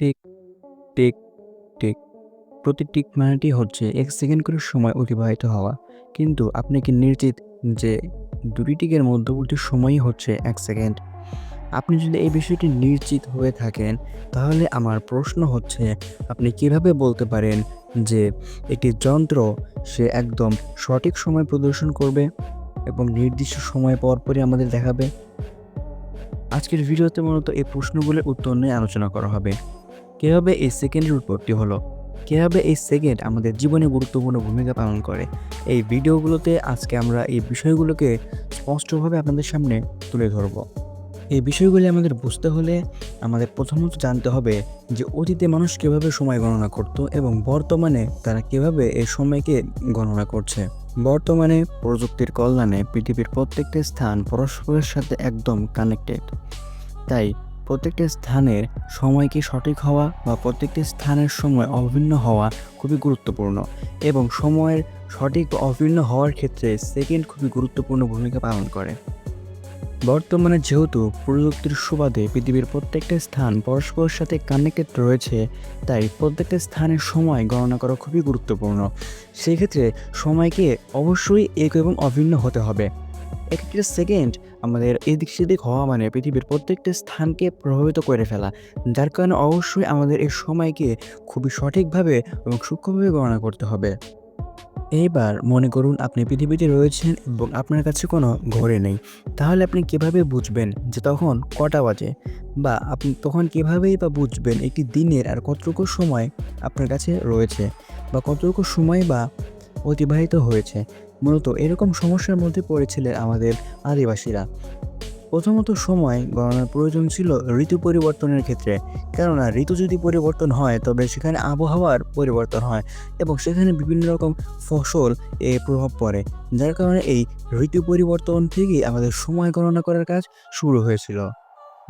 Tick tick tick. প্রতি tick মানেটি হচ্ছে এক সেকেন্ড করে সময় অতিবাহিত হওয়া। কিন্তু আপনি কি নিশ্চিত যে দুটি টিকের মধ্যবর্তী সময়ই হচ্ছে এক সেকেন্ড? আপনি যদি এই বিষয়টি নিশ্চিত হয়ে থাকেন, তাহলে আমার প্রশ্ন হচ্ছে, আপনি কীভাবে বলতে পারেন যে একটি যন্ত্র সে একদম সঠিক সময় প্রদর্শন করবে এবং নির্দিষ্ট সময় পর পরই আমাদের দেখাবে? আজকের ভিডিওতে মূলত এই প্রশ্নগুলোর উত্তর নিয়ে আলোচনা করা হবে। কীভাবে এই সেকেন্ডের উৎপত্তি হলো? কীভাবে এই সেকেন্ড আমাদের জীবনে গুরুত্বপূর্ণ ভূমিকা পালন করে? এই ভিডিওগুলোতে আজকে আমরা এই বিষয়গুলোকে স্পষ্টভাবে আপনাদের সামনে তুলে ধরব। এই বিষয়গুলি আমাদের বুঝতে হলে আমাদের প্রথমত জানতে হবে যে অতীতে মানুষ কীভাবে সময় গণনা করত এবং বর্তমানে তারা কীভাবে এই সময়কে গণনা করছে। বর্তমানে প্রযুক্তির কল্যাণে পৃথিবীর প্রত্যেকটা স্থান পরস্পরের সাথে একদম কানেক্টেড তাই প্রত্যেকটা স্থানের সময়কে সঠিক হওয়া বা প্রত্যেকটি স্থানের সময় অভিন্ন হওয়া খুবই গুরুত্বপূর্ণ এবং সময়ের সঠিক বা অভিন্ন হওয়ার ক্ষেত্রে সেকেন্ড খুবই গুরুত্বপূর্ণ ভূমিকা পালন করে। বর্তমানে যেহেতু প্রযুক্তির সুবাদে পৃথিবীর প্রত্যেকটা স্থান পরস্পরের সাথে কানেক্টেড রয়েছে, তাই প্রত্যেকটা স্থানের সময় গণনা করা খুবই গুরুত্বপূর্ণ। সেক্ষেত্রে সময়কে অবশ্যই এক এবং অভিন্ন হতে হবে। এক একটা সেকেন্ড আমাদের এদিক সেদিক হওয়া মানে পৃথিবীর প্রত্যেকটা স্থানকে প্রভাবিত করে ফেলা, যার কারণে অবশ্যই আমাদের এই সময়কে খুবই সঠিকভাবে এবং সূক্ষ্মভাবে গণনা করতে হবে। এইবার মনে করুন আপনি পৃথিবীতে রয়েছেন এবং আপনার কাছে কোনো ঘড়ি নেই, তাহলে আপনি কীভাবে বুঝবেন যে তখন কটা বাজে? বা আপনি তখন কীভাবেই বা বুঝবেন একটি দিনের আর কতটুকু সময় আপনার কাছে রয়েছে? বা কতটুকু সময় বা অতিবাহিত হয়েছে? মূলত এরকম সমস্যার মধ্যে পড়েছিলেন আমাদের আদিবাসীরা। প্রথমত সময় গণনার প্রয়োজন ছিল ঋতু পরিবর্তনের ক্ষেত্রে। কেননা ঋতু যদি পরিবর্তন হয়, তবে সেখানে আবহাওয়ার পরিবর্তন হয় এবং সেখানে বিভিন্ন রকম ফসল এ প্রভাব পড়ে, যার কারণে এই ঋতু পরিবর্তন থেকেই আমাদের সময় গণনা করার কাজ শুরু হয়েছিল।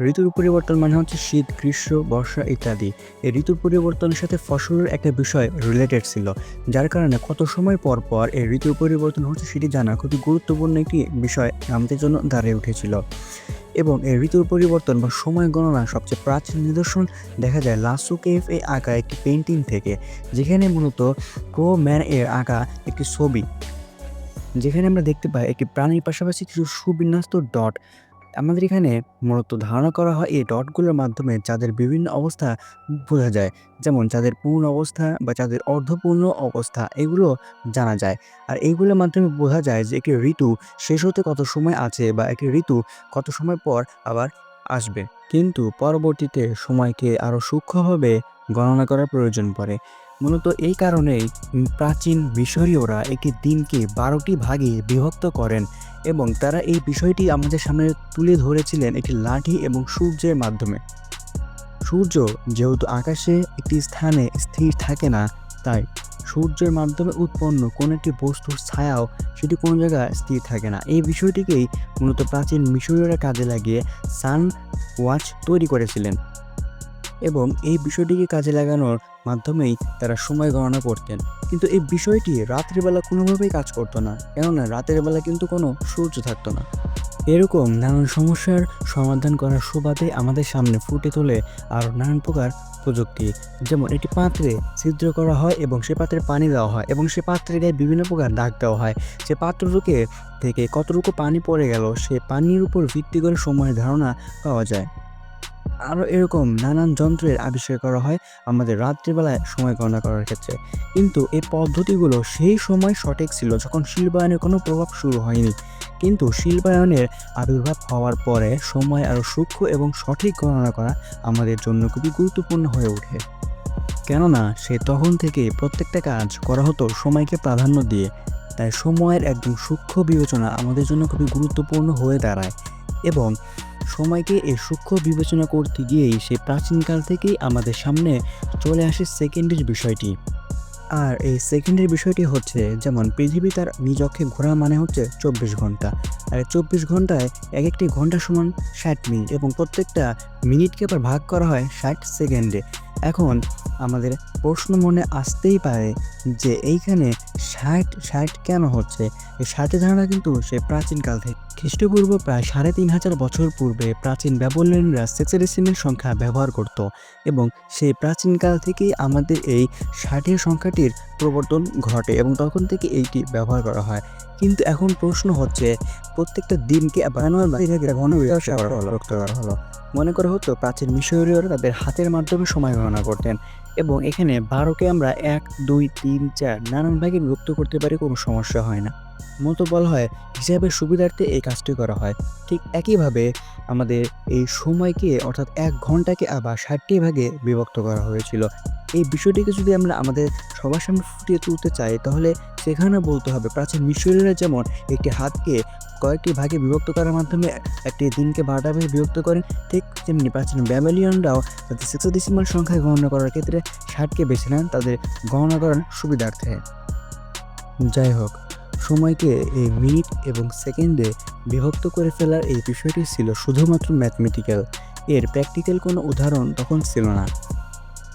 ঋতুর পরিবর্তন মানে হচ্ছে শীত, গ্রীষ্ম, বর্ষা ইত্যাদি। এই ঋতুর পরিবর্তনের সাথে ফসলের একটা বিষয় রিলেটেড ছিল, যার কারণে কত সময় পর পর এই ঋতুর পরিবর্তন হচ্ছে সেটি জানা খুবই গুরুত্বপূর্ণ একটি বিষয় আমাদের জন্য দাঁড়িয়ে উঠেছিল। এবং এই ঋতুর পরিবর্তন বা সময় গণনা সবচেয়ে প্রাচীন নিদর্শন দেখা যায় লাসু কেফ এ আঁকা একটি পেন্টিং থেকে, যেখানে মূলত প্রো ম্যান এর আঁকা একটি ছবি, যেখানে আমরা দেখতে পাই একটি প্রাণীর পাশাপাশি কিছু সুবিন্যস্ত ডট আমাদের এখানে মূলত ধারণা করা হয় এই ডটগুলোর মাধ্যমে চাঁদের বিভিন্ন অবস্থা বোঝা যায়। যেমন চাঁদের পূর্ণ অবস্থা বা চাঁদের অর্ধপূর্ণ অবস্থা, এগুলো জানা যায়। আর এইগুলোর মাধ্যমে বোঝা যায় যে একটি ঋতু শেষ হতে কত সময় আছে বা একটি ঋতু কত সময় পর আবার আসবে। কিন্তু পরবর্তীতে সময়কে আরও সূক্ষ্মভাবে গণনা করার প্রয়োজন পড়ে। মূলত এই কারণেই প্রাচীন মিশরীয়রা একটি দিনকে বারোটি ভাগে বিভক্ত করেন। এবং তারা এই বিষয়টি আমাদের সামনে তুলে ধরেছিলেন একটি লাঠি এবং সূর্যের মাধ্যমে। সূর্য যেহেতু আকাশে একটি স্থানে স্থির থাকে না, তাই সূর্যের মাধ্যমে উৎপন্ন কোনো একটি বস্তুর ছায়াও সেটি কোনো জায়গায় স্থির থাকে না। এই বিষয়টিকেই মূলত প্রাচীন মিশরীয়রা কাজে লাগিয়ে সান ওয়াচ তৈরি করেছিলেন। এবং এই বিষয়টিকে কাজে লাগানোর মাধ্যমেই তারা সময় গণনা করতেন। কিন্তু এই বিষয়টি রাত্রিবেলা কোনোভাবেই কাজ করতো না, কেননা রাতের বেলা কিন্তু কোনো সূর্য থাকতো না। এরকম নানান সমস্যার সমাধান করার সুবাদে আমাদের সামনে ফুটে তোলে আর নানান প্রকার প্রযুক্তি। যেমন একটি পাত্রে ছিদ্র করা হয় এবং সে পাত্রে পানি দেওয়া হয় এবং সে পাত্রে গায়ে বিভিন্ন প্রকার দাগ দেওয়া হয়। সে পাত্রটুকে থেকে কতটুকু পানি পড়ে গেল সে পানির উপর ভিত্তি করে সময়ের ধারণা পাওয়া যায়। আরও এরকম নানান যন্ত্রের আবিষ্কার করা হয় আমাদের রাত্রিবেলায় সময় গণনা করার ক্ষেত্রে। কিন্তু এই পদ্ধতিগুলো সেই সময় সঠিক ছিল যখন শিল্পায়নের কোনো প্রভাব শুরু হয়নি। কিন্তু শিল্পায়নের আবির্ভাব হওয়ার পরে সময় আরও সূক্ষ্ম এবং সঠিক গণনা করা আমাদের জন্য খুবই গুরুত্বপূর্ণ হয়ে ওঠে। কেননা সে তখন থেকে প্রত্যেকটা কাজ করা হতো সময়কে প্রাধান্য দিয়ে। তাই সময়ের একদম সূক্ষ্ম বিবেচনা আমাদের জন্য খুবই গুরুত্বপূর্ণ হয়ে দাঁড়ায়। এবং সময়কে এই সূক্ষ্ম বিবেচনা করতে গিয়েই সে প্রাচীনকাল থেকেই আমাদের সামনে চলে আসে সেকেন্ডের বিষয়টি। আর এই সেকেন্ডের বিষয়টি হচ্ছে, যেমন পৃথিবী তার নিজ অক্ষে ঘোরা মানে হচ্ছে চব্বিশ ঘণ্টা আর চব্বিশ ঘন্টায় এক একটি ঘণ্টা সমান ষাট মিনিট এবং প্রত্যেকটা মিনিটকে আবার ভাগ করা হয় ষাট সেকেন্ডে। এখন আমাদের প্রশ্ন মনে আসতেই পারে যে এইখানে ষাট ষাট কেন হচ্ছে? এই ষাটের ধারণা কিন্তু সে প্রাচীনকাল থেকে খ্রিস্টপূর্ব প্রায় সাড়ে তিন হাজার বছর পূর্বে প্রাচীন ব্যাবলিয়ানরা সেক্সেডেসিমের সংখ্যা ব্যবহার করত এবং সেই প্রাচীনকাল থেকেই আমাদের এই ষাটের সংখ্যাটির প্রবর্তন ঘটে এবং তখন থেকে এইটি ব্যবহার করা হয়। কিন্তু এখন প্রশ্ন হচ্ছে, প্রত্যেকটা দিনকে ঘন রক্ত করা হলো। মনে করা হতো প্রাচীন মিশরীয়রা তাদের হাতের মাধ্যমে সময় গণনা করতেন এবং এখানে বারোকে আমরা এক, দুই, তিন, চার নানান ভাগে বিভক্ত করতে পারি, কোনো সমস্যা হয় না। মতো বলা হয় হিসাবের সুবিধার্থে এই কাজটি করা হয়। ঠিক একইভাবে আমাদের এই সময়কে, অর্থাৎ এক ঘন্টাকে আবার ষাটটি ভাগে বিভক্ত করা হয়েছিল। এই বিষয়টিকে যদি আমরা আমাদের সবার সামনে ফুটিয়ে তুলতে চাই, তাহলে সেখানে বলতে হবে, প্রাচীন মিশরীয়রা যেমন একটি হাতকে কয়েকটি ভাগে বিভক্ত করার মাধ্যমে একটি দিনকে বারোটা ভাগে বিভক্ত করেন, ঠিক তেমনি প্রাচীন ব্যামেলিয়নরাও তাদের সিক্সোডিসিমাল সংখ্যায় গণনা করার ক্ষেত্রে ষাটকে বেছে নেন, তাদের গণনা করার সুবিধার্থে। যাই হোক সময়কে এই মিনিট এবং সেকেন্ডে বিভক্ত করে ফেলার এই বিষয়টি ছিল শুধুমাত্র ম্যাথমেটিক্যাল। এর প্র্যাকটিক্যাল কোনো উদাহরণ তখন ছিল না।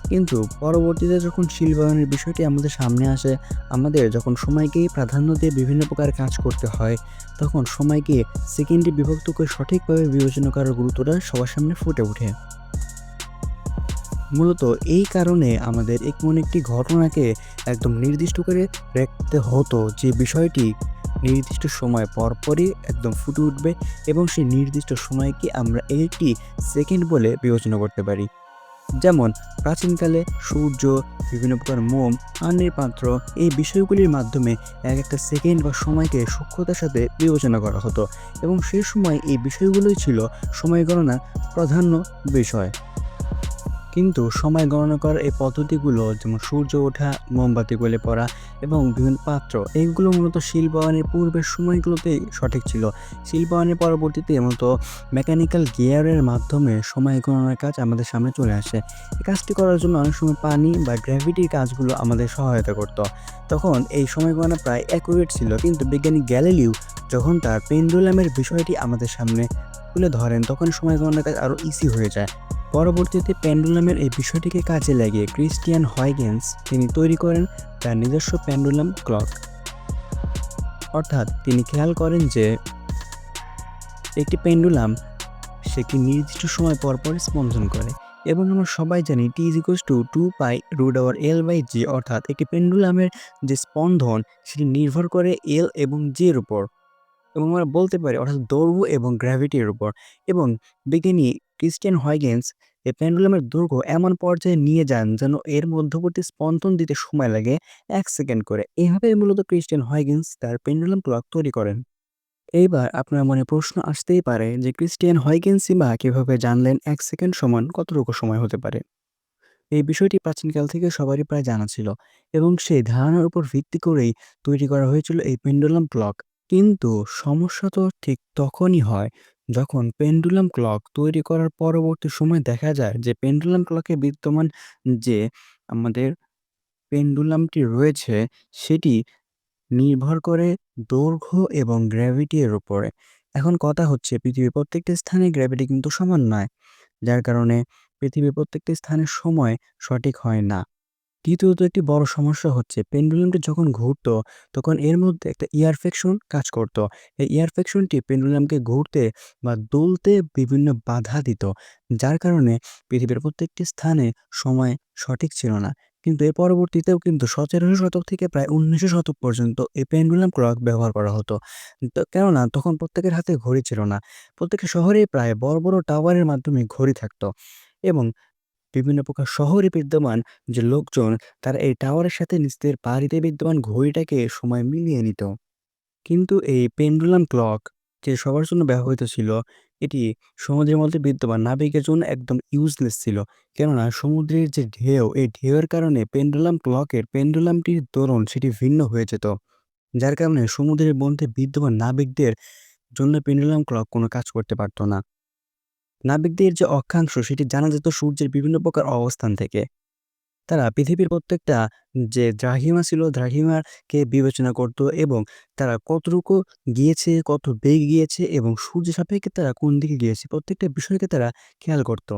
কিন্তু পরবর্তীতে যখন শিল্পায়নের বিষয়টি আমাদের সামনে আসে, আমাদের যখন সময়কেই প্রাধান্য দিয়ে বিভিন্ন প্রকার কাজ করতে হয়, তখন সময়কে সেকেন্ডে বিভক্ত করে সঠিকভাবে বিবেচনা করার গুরুত্বটা সবার সামনে ফুটে ওঠে। মূলত এই কারণে আমাদের এমন একটি ঘটনাকে একদম নির্দিষ্ট করে রাখতে হতো যে বিষয়টি নির্দিষ্ট সময় পরপরই একদম ফুটে উঠবে এবং সেই নির্দিষ্ট সময়কে আমরা একটি সেকেন্ড বলে বিবেচনা করতে পারি। যেমন প্রাচীনকালে সূর্য, বিভিন্ন প্রকার মোম পানির পাত্র এই বিষয়গুলির মাধ্যমে এক একটা সেকেন্ড বা সময়কে সূক্ষ্মতার সাথে বিবেচনা করা হতো এবং সেই সময় এই বিষয়গুলোই ছিল সময় গণনার প্রাধান্য বিষয়। কিন্তু সময় গণনা করার এই পদ্ধতিগুলো যেমন সূর্য ওঠা, মোমবাতি গলে পড়া এবং বিভিন্ন পাত্র, এইগুলো মূলত শিল্পায়নের পূর্বের সময়গুলোতেই সঠিক ছিল। শিল্পায়নের পরবর্তীতে মূলত মেকানিক্যাল গিয়ারের মাধ্যমে সময় গণনার কাজ আমাদের সামনে চলে আসে। এই কাজটি করার জন্য অনেক সময় পানি বা গ্র্যাভিটির কাজগুলো আমাদের সহায়তা করত। তখন এই সময় গণনা প্রায় অ্যাকুরেট ছিল, কিন্তু বিজ্ঞানী গ্যালিলিউ যখন তার পেন্ডুলামের বিষয়টি আমাদের সামনে তুলে ধরেন, তখন সময় গণনার কাজ আরও ইজি হয়ে যায়। পরবর্তীতে পেন্ডুলামের এই বিষয়টিকে কাজে লাগিয়ে ক্রিস্টিয়ান হয়গেন্স তিনি তৈরি করেন তার নিজস্ব পেন্ডুলাম ক্লক। অর্থাৎ তিনি খেয়াল করেন যে একটি পেন্ডুলাম সে একটি নির্দিষ্ট সময় পর পর স্পন্দন করে এবং আমরা সবাই জানি T is equals to two pi root over L by G অর্থাৎ একটি পেন্ডুলামের যে স্পন্দন সেটি নির্ভর করে এল এবং জির উপর। এবং আমরা বলতে পারি অর্থাৎ দৈর্ঘ্য এবং গ্র্যাভিটির উপর। এবং বিজ্ঞানী ক্রিস্টিয়ান হয়গেন্স এই পেন্ডুলামের দৈর্ঘ্য এমন পর্যায়ে নিয়ে যান যেন এর মধ্যবর্তী স্পন্দন দিতে সময় লাগে এক সেকেন্ড করে। এভাবে মূলত ক্রিস্টিয়ান হয়গেন্স তার পেন্ডুলাম ক্লক তৈরি করেন। এইবার আপনার মনে প্রশ্ন আসতেই পারে যে ক্রিস্টিয়ান হয়গেন্সই বা কীভাবে জানলেন এক সেকেন্ড সমান কতটুকু সময় হতে পারে? এই বিষয়টি প্রাচীনকাল থেকে সবারই প্রায় জানা ছিল এবং সেই ধারণার উপর ভিত্তি করেই তৈরি করা হয়েছিল এই পেন্ডুলাম ক্লক কিন্তু সমস্যা তো ঠিক তখনই হয় যখন পেন্ডুলাম ক্লক তৈরি করার পরবর্তী সময় দেখা যায় যে পেন্ডুলাম ক্লকে বিদ্যমান যে আমাদের পেন্ডুলামটি রয়েছে, সেটি নির্ভর করে দৈর্ঘ্য এবং গ্র্যাভিটি এর উপরে। এখন কথা হচ্ছে, পৃথিবীর প্রত্যেকটি স্থানে গ্র্যাভিটি কিন্তু সমান নয়, যার কারণে পৃথিবীর প্রত্যেকটি স্থানের সময় সঠিক হয় না। দ্বিতীয়ত একটি বড় সমস্যা হচ্ছে, পেন্ডুলামটি যখন ঘুরতো, তখন এর মধ্যে একটা ইয়ারফেকশন কাজ করত। এই ইয়ারফেকশনটি পেন্ডুলামকে ঘুরতে বা দুলতে বিভিন্ন বাধা দিত, যার কারণে পৃথিবীর প্রত্যেকটি স্থানে সময় সঠিক ছিল না। কিন্তু এর পরবর্তীতেও কিন্তু সতেরোশো শতক থেকে প্রায় উনিশশো শতক পর্যন্ত এই পেন্ডুলাম ক্লক ব্যবহার করা হতো। কেননা, তখন প্রত্যেকের হাতে ঘড়ি ছিল না। প্রত্যেকের শহরেই প্রায় বড় বড় টাওয়ারের মাধ্যমে ঘড়ি থাকতো এবং বিভিন্ন প্রকার শহরে বিদ্যমান যে লোকজন, তারা এই টাওয়ারের সাথে নিজেদের বাড়িতে বিদ্যমান ঘড়িটাকে সময় মিলিয়ে নিত। কিন্তু এই পেন্ডুলাম ক্লক, যে সবার জন্য ব্যবহৃত ছিল, এটি সমুদ্রের মধ্যে বিদ্যমান নাবিকের জন্য একদম ইউজলেস ছিল। কেননা সমুদ্রের যে ঢেউ, এই ঢেউয়ের কারণে পেন্ডুলাম ক্লকের পেন্ডুলামটির দোলন সেটি ভিন্ন হয়ে যেত। যার কারণে সমুদ্রের মধ্যে বিদ্যমান নাবিকদের জন্য পেন্ডুলাম ক্লক কোনো কাজ করতে পারতো না। নাবিকদের যে অক্ষাংশ, সেটি জানা যেত সূর্যের বিভিন্ন প্রকার অবস্থান থেকে। তারা পৃথিবীর প্রত্যেকটা, যে দ্রাঘিমা ছিল, দ্রাঘিমাকে বিবেচনা করত এবং তারা কতটুকু গিয়েছে, কত বেগ গিয়েছে এবং সূর্য সাপেক্ষে তারা কোন দিকে গিয়েছে, প্রত্যেকটা বিষয়কে তারা খেয়াল করত।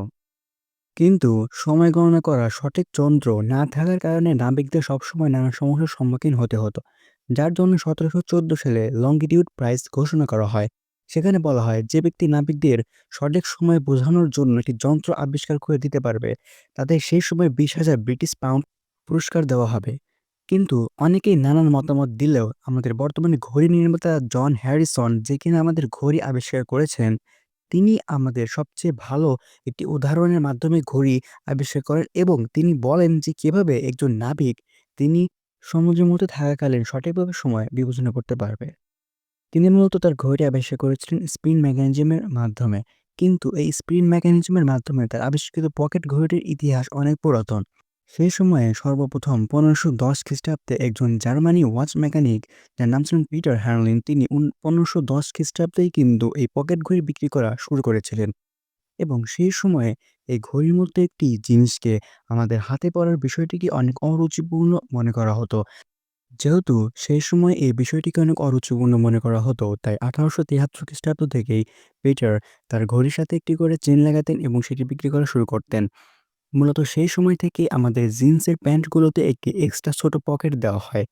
কিন্তু সময় গণনা করা সঠিক যন্ত্র না থাকার কারণে নাবিকদের সবসময় নানা সমস্যার সম্মুখীন হতে হতো, যার জন্য সতেরোশো চোদ্দ সালে লঙ্গিটিউড প্রাইজ ঘোষণা করা হয়। সেখানে বলা হয়, যে ব্যক্তি নাবিকদের সঠিক সময় বোঝানোর জন্য একটি যন্ত্র আবিষ্কার করে দিতে পারবে তাদের সেই সময় বিশ হাজার ব্রিটিশ পাউন্ড পুরস্কার দেওয়া হবে। কিন্তু অনেকেই নানান মতামত দিলেও আমাদের বর্তমানে ঘড়ি নির্মাতা জন হ্যারিসন যে কিনা আমাদের ঘড়ি আবিষ্কার করেছেন, তিনি আমাদের সবচেয়ে ভালো একটি উদাহরণের মাধ্যমে ঘড়ি আবিষ্কার করেন এবং তিনি বলেন যে কীভাবে একজন নাবিক তিনি সমুদ্রের মধ্যে থাকাকালীন সঠিকভাবে সময় বিবেচনা করতে পারবে। তিনি মূলত তার ঘড়িটি আবিষ্কার করেছিলেন স্পিন মেকানিজমের মাধ্যমে। কিন্তু এই স্পিন মেকানিজমের মাধ্যমে তার আবিষ্কৃত পকেট ঘড়িটির ইতিহাস অনেক পুরাতন। সেই সময়ে সর্বপ্রথম পনেরোশো দশ খ্রিস্টাব্দে একজন জার্মানি ওয়াচ মেকানিক, যার নাম ছিলেন পিটার হ্যারলিন, তিনি পনেরোশো দশ খ্রিস্টাব্দেই কিন্তু এই পকেট ঘড়ি বিক্রি করা শুরু করেছিলেন। এবং সেই সময়ে এই ঘড়ির মধ্যে একটি জিনিসকে আমাদের হাতে পড়ার বিষয়টিকে অনেক অরুচিপূর্ণ মনে করা হতো। যেহেতু সেই সময় এই বিষয়টিকে অনেক অরুচিপূর্ণ মনে করা হতো, তাই আঠারোশো তিয়াত্তর খ্রিস্টাব্দ থেকেই পিটার তার ঘড়ির সাথে একটি করে চেন লাগাতেন এবং সেটি বিক্রি করা শুরু করতেন। মূলত সেই সময় থেকে আমাদের জিন্সের প্যান্টগুলোতে একটি এক্সট্রা ছোট পকেট দেওয়া হয়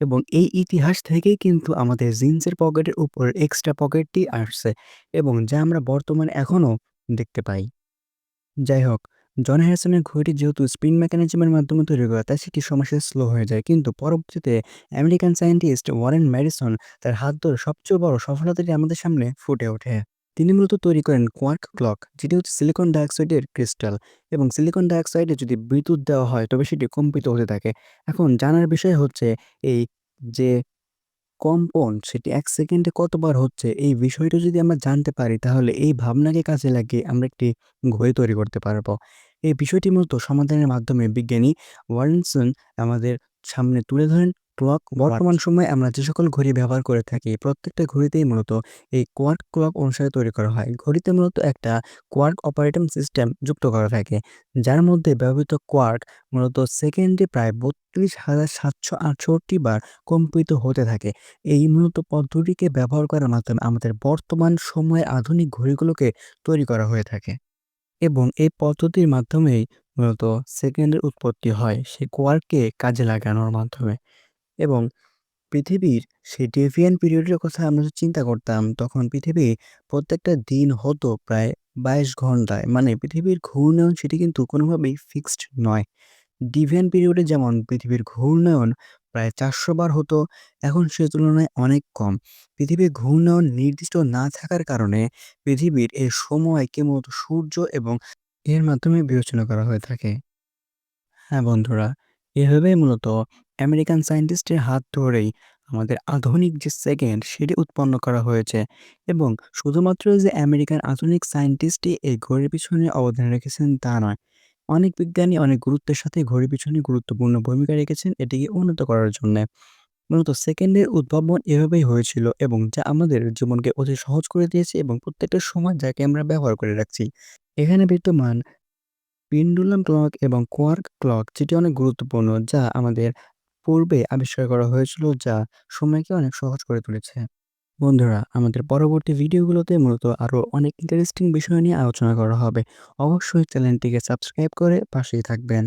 এবং এই ইতিহাস থেকেই কিন্তু আমাদের জিন্সের পকেটের উপর এক্সট্রা পকেটটি আসছে এবং যা আমরা বর্তমানে এখনও দেখতে পাই। যাই হোক জন হ্যারিসনের ঘড়িটি যেহেতু স্পিন মেকানিজমের মাধ্যমে তৈরি করা, তাই সেটি সমস্যা স্লো হয়ে যায়। কিন্তু পরবর্তীতে আমেরিকান সায়েন্টিস্ট ওয়ারেন ম্যারিসন তার হাত ধরে সবচেয়ে বড় সফলতাটি আমাদের সামনে ফুটে ওঠে। তিনি মূলত তৈরি করেন কোয়ার্ক ক্লক, যেটি হচ্ছে সিলিকন ডাইঅক্সাইডের ক্রিস্টাল, এবং সিলিকন ডাইঅক্সাইডে যদি বিদ্যুৎ দেওয়া হয়, তবে সেটি কম্পিত হতে থাকে। এখন জানার বিষয় হচ্ছে এই যে কম্পন, সেটি এক সেকেন্ডে কতবার হচ্ছে, এই বিষয়টা যদি আমরা জানতে পারি, তাহলে এই ভাবনাকে কাজে লাগিয়ে আমরা একটি ঘড়ি তৈরি করতে পারব। এই বিষয়টি মূলত সমাধানের মাধ্যমে বিজ্ঞানী ওয়ারেনসন আমাদের সামনে তুলে ধরেন। ক্লক বর্তমান সময়ে আমরা যে সকল ঘড়ি ব্যবহার করে থাকি প্রত্যেকটা ঘড়িতেই মূলত এই কোয়ার্ক ক্লক অনুসারে তৈরি করা হয়। ঘড়িতে মূলত একটা কোয়ার্ক অপারেটিং সিস্টেম যুক্ত করা থাকে যার মধ্যে ব্যবহৃত কোয়ার্ক মূলত সেকেন্ডে প্রায় বত্রিশ হাজার সাতশো আটষট্টি বার কম্পিত হতে থাকে। এই মূলত পদ্ধতিকে ব্যবহার করার মাধ্যমে আমাদের বর্তমান সময়ের আধুনিক ঘড়িগুলোকে তৈরি করা হয়ে থাকে। এবং এই পদ্ধতির মাধ্যমেই মূলত সেকেন্ডের উৎপত্তি হয়, সেই কোয়ার্ককে কাজে লাগানোর মাধ্যমে। এবং পৃথিবীর সেই ডেভিয়ান পিরিয়ডের কথা আমরা যদি চিন্তা করতাম, তখন পৃথিবী প্রত্যেকটা দিন হতো প্রায় বাইশ ঘন্টায়। মানে পৃথিবীর ঘূর্ণয়ন সেটি কিন্তু কোনোভাবেই ফিক্সড নয়। ডিভিয়ান পিরিয়ডে যেমন পৃথিবীর ঘূর্ণয়ন প্রায় চারশো বার হতো, এখন সে তুলনায় অনেক কম। পৃথিবীর ঘূর্ণয়ন নির্দিষ্ট না থাকার কারণে পৃথিবীর এই সময়কে মূলত সূর্য এবং এর মাধ্যমে বিবেচনা করা হয়ে থাকে। হ্যাঁ বন্ধুরা, এভাবেই মূলত আমেরিকান সায়েন্টিস্টের হাত ধরেই আমাদের আধুনিক যে সেকেন্ড সেটি উৎপন্ন করা হয়েছে এবং শুধুমাত্র যে আমেরিকান আধুনিক সায়েন্টিস্টই এই ঘড়ির পিছনে অবদান রেখেছেন তা নয় অনেক বিজ্ঞানী অনেক গুরুত্বের সাথে ঘড়ির পিছনে গুরুত্বপূর্ণ ভূমিকা রেখেছেন এটিকে উন্নত করার জন্য। মূলত সেকেন্ডের উদ্ভাবন এভাবেই হয়েছিল এবং যা আমাদের জীবনকে অতি সহজ করে দিয়েছে এবং প্রত্যেকটা সময় যাকে আমরা ব্যবহার করে রাখছি। এখানে বিদ্যমান পেন্ডুলাম ক্লক এবং কোয়ার্ক ক্লক যেটি অনেক গুরুত্বপূর্ণ যা আমাদের পূর্বে আবিষ্কার করা হয়েছিল যা সময়কে অনেক সহজ করে তুলেছে। বন্ধুরা, আমাদের পরবর্তী ভিডিওগুলোতে মূলত আরও অনেক ইন্টারেস্টিং বিষয় নিয়ে আলোচনা করা হবে। অবশ্যই চ্যানেলটিকে সাবস্ক্রাইব করে পাশেই থাকবেন।